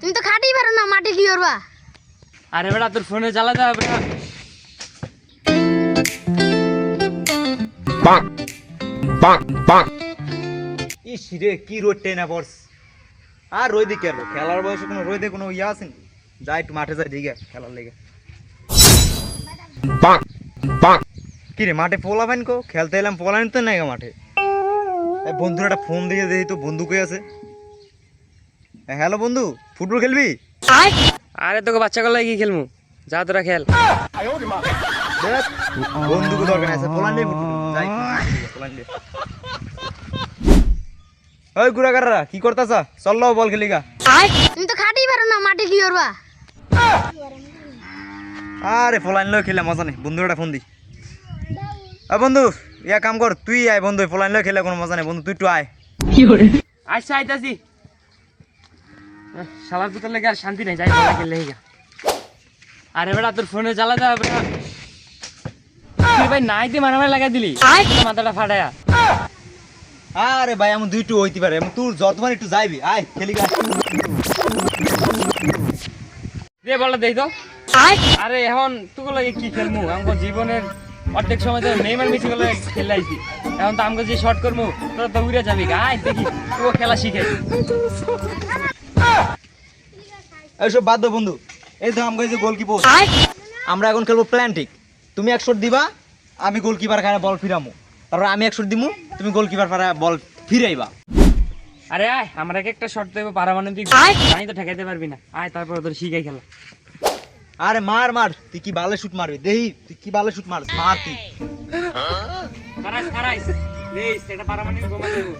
তুমি তো খাটেই পারো না মাটি কি করবা? আরে বেটা তোর ফোনে জ্বালাতে হবে না ইস রে কি রোদ টেনা পড়স আর রোদে কেন খেলার বয়সে কোনো রোদে কোনো ইয়ে আছে নাকি? যা একটু মাঠে যাই দিকে খেলার লেগে। কি রে মাঠে পোলা পাইন কো? খেলতে এলাম পোলা তো নাই গো মাঠে। এই বন্ধুর একটা ফোন দিয়ে দেখি তো বন্ধু কই আছে? হ্যালো বন্ধু ফুটবল খেলবি? আরে তোকে বাচ্চা গলায় কি খেলমু। যা তোরা খেল। বন্ধুকে দরকার আছে পোলা নেই ফুটবল যাই। পোলা নিয়ে ওই গুড়াগাররা কি করতাছা? চল বল খেলিগা তুমি তো খাটেই পারো না মাটি কি করবা? আরে ফলাইন লয় খেলে মজা নেই বন্ধুর একটা ফোন দি। বন্ধু ইয়া কাম কর তুই আয় বন্ধু ফলাইন লয় খেলে কোনো মজা নেই বন্ধু তুই একটু আয়। আচ্ছা আইতাছি। শালার পুতার লেগে আর শান্তি নেই যাই বলা হিগা আরে বেটা তোর ফোনে জ্বালাতে হবে না। ভাই নাই দিয়ে মারামারি লাগাই দিলি। মাথাটা ফাটায়া। আরে ভাই আমি দুইটু হইতে পারে। আমি তোর যতবার একটু যাইবি। আয় খেলি দে বলা দেই তো। আরে এখন তুকো লাগে কি খেলমু? আমগো জীবনের অর্ধেক সময় তো নেইমার মেসি গুলো খেলে আইছি এখন তো আমগো যে শর্ট করমু তোরা তো উড়ে যাবি আয় দেখি তুই খেলা শিখে এইসব বাদ দে বন্ধু। এই তো আমাকে যে গোলকিপার আমরা এখন খেলব প্ল্যান্টিক তুমি একশো দিবা আমি গোলকিপার খানে বল ফিরামো। তারপর আমি একশো দিমু তুমি গোলকিপার ফারা বল ফিরাইবা। আরে আয় আমরা এক একটা শর্ট দেবো পারমাণবিক। জানি তো ঠেকাইতে পারবি না। আয় তারপর তোর শিখাই খেলা। আরে মার মার তুই কি বালে শুট মারবি? দেহি তুই কি বালে শুট মার মার তুই। এটা পারমাণবিক বোমা দেবো।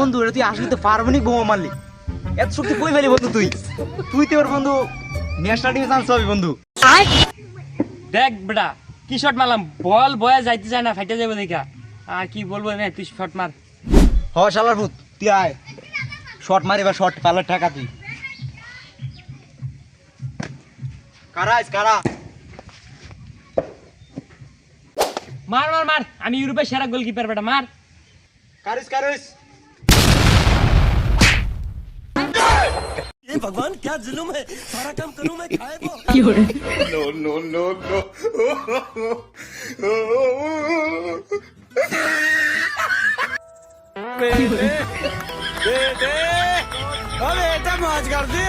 বন্ধু এটা তুই আসলে তো পারবনি বোমা মারলি। এত শক্তি কই ফেলি বন্ধু তুই? তুই তো ওর বন্ধু ন্যাশনাল টিমে চান্স পাবি বন্ধু। দেখ বেটা কি শট মারলাম? বল বয়া যাইতে চায় না ফাইটে যাবে দেখা। আর কি বলব না তুই শট মার। হ শালার ভূত তুই আয়। শর্ট মারি বা শর্ট পালার টাকা তুই। কারা আইস কারা? মার মার মার। আমি ইউরোপের সেরা গোলকিপার বেটা মার। কারিস কারিস भगवान क्या जुलूम है? सारा काम करूँ मैं खाए नो बेटे बेटे अब बेटा मौज कर दे।